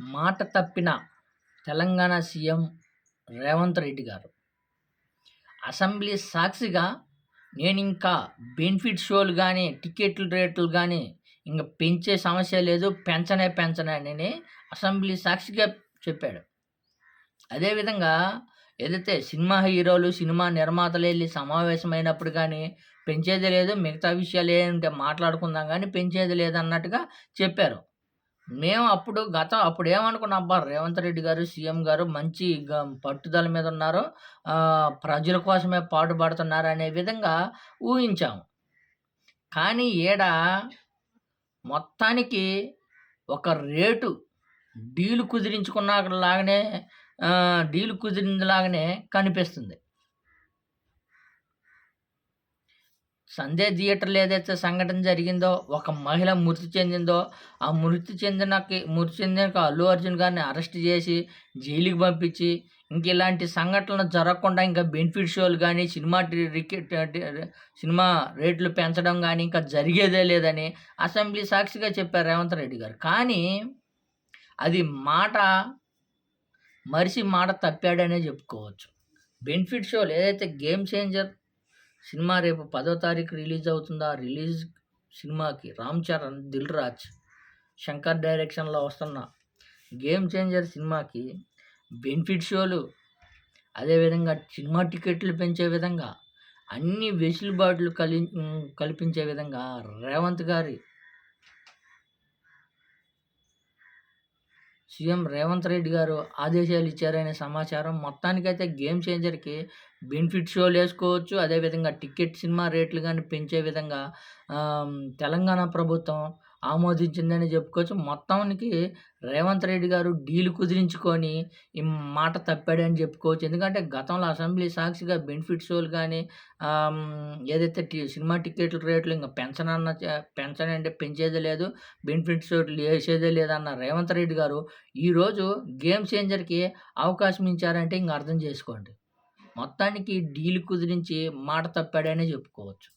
మాట తప్పిన తెలంగాణ సీఎం రేవంత్ రెడ్డి గారు. అసెంబ్లీ సాక్షిగా నేను ఇంకా బెనిఫిట్ షోలు కానీ టికెట్లు రేట్లు కానీ ఇంకా పెంచే సమస్య లేదు పెంచనే పెంచనే అని అసెంబ్లీ సాక్షిగా చెప్పాడు. అదేవిధంగా ఏదైతే సినిమా హీరోలు సినిమా నిర్మాతలు వెళ్ళి సమావేశమైనప్పుడు కానీ పెంచేది లేదు మిగతా విషయాలు ఏంటంటే మాట్లాడుకుందాం కానీ పెంచేది లేదన్నట్టుగా చెప్పారు. మేము అప్పుడు గతం అప్పుడు ఏమనుకున్నాం? అబ్బా రేవంత్ రెడ్డి గారు సీఎం గారు మంచి గ పట్టుదల మీద ఉన్నారు. ప్రజల కోసమే పాటుపడుతున్నారు అనే విధంగా ఊహించాము. కానీ ఈడ మొత్తానికి ఒక రేటు డీలు కుదిరించుకున్న లాగానే డీలు కుదిరిందిలాగానే కనిపిస్తుంది. సందే థియేటర్లో ఏదైతే సంఘటన జరిగిందో ఒక మహిళ మృతి చెందిందో ఆ మృతి చెందినకి మృతి చెందిన అల్లు అర్జున్ గారిని అరెస్ట్ చేసి జైలుకి పంపించి ఇంక ఇలాంటి సంఘటనలు జరగకుండా ఇంకా బెనిఫిట్ షోలు కానీ సినిమా టికెట్ సినిమా రేట్లు పెంచడం కానీ ఇంకా జరిగేదే లేదని అసెంబ్లీ సాక్షిగా చెప్పారు రేవంత్ రెడ్డి గారు. కానీ అది మాట మరిసి మాట తప్పాడనే చెప్పుకోవచ్చు. బెనిఫిట్ షోలు ఏదైతే గేమ్ చేంజర్ సినిమా రేపు పదో తారీఖు రిలీజ్ అవుతుందా? రిలీజ్ సినిమాకి రామ్ చరణ్ దిల్ రాజ్ శంకర్ డైరెక్షన్లో వస్తున్న గేమ్ చేంజర్ సినిమాకి బెనిఫిట్ షోలు. అదేవిధంగా సినిమా టికెట్లు పెంచే విధంగా అన్ని వెసులుబాట్లు కలి కల్పించే విధంగా రేవంత్ గారి సీఎం రేవంత్ రెడ్డి గారు ఆదేశాలు ఇచ్చారనే సమాచారం మొత్తానికైతే గేమ్ చేంజర్కి బెనిఫిట్ షోలు వేసుకోవచ్చు. అదేవిధంగా టికెట్ సినిమా రేట్లు కానీ పెంచే విధంగా తెలంగాణ ప్రభుత్వం ఆమోదించిందని చెప్పుకోవచ్చు. మొత్తానికి రేవంత్ రెడ్డి గారు డీల్ కుదిరించుకొని ఈ మాట తప్పాడని చెప్పుకోవచ్చు. ఎందుకంటే గతంలో అసెంబ్లీ సాక్షిగా బెనిఫిట్ షోలు కానీ ఏదైతే సినిమా టికెట్ల రేట్లు ఇంకా పెంచనన్న పెంచనంటే పెంచేదే లేదు బెనిఫిట్ షోలు వేసేదే లేదన్న రేవంత్ రెడ్డి గారు ఈరోజు గేమ్ చేంజర్కి అవకాశం ఇచ్చారంటే ఇంక అర్థం చేసుకోండి. మొత్తానికి డీల్ కుదిరించి మాట తప్పాడనే చెప్పుకోవచ్చు.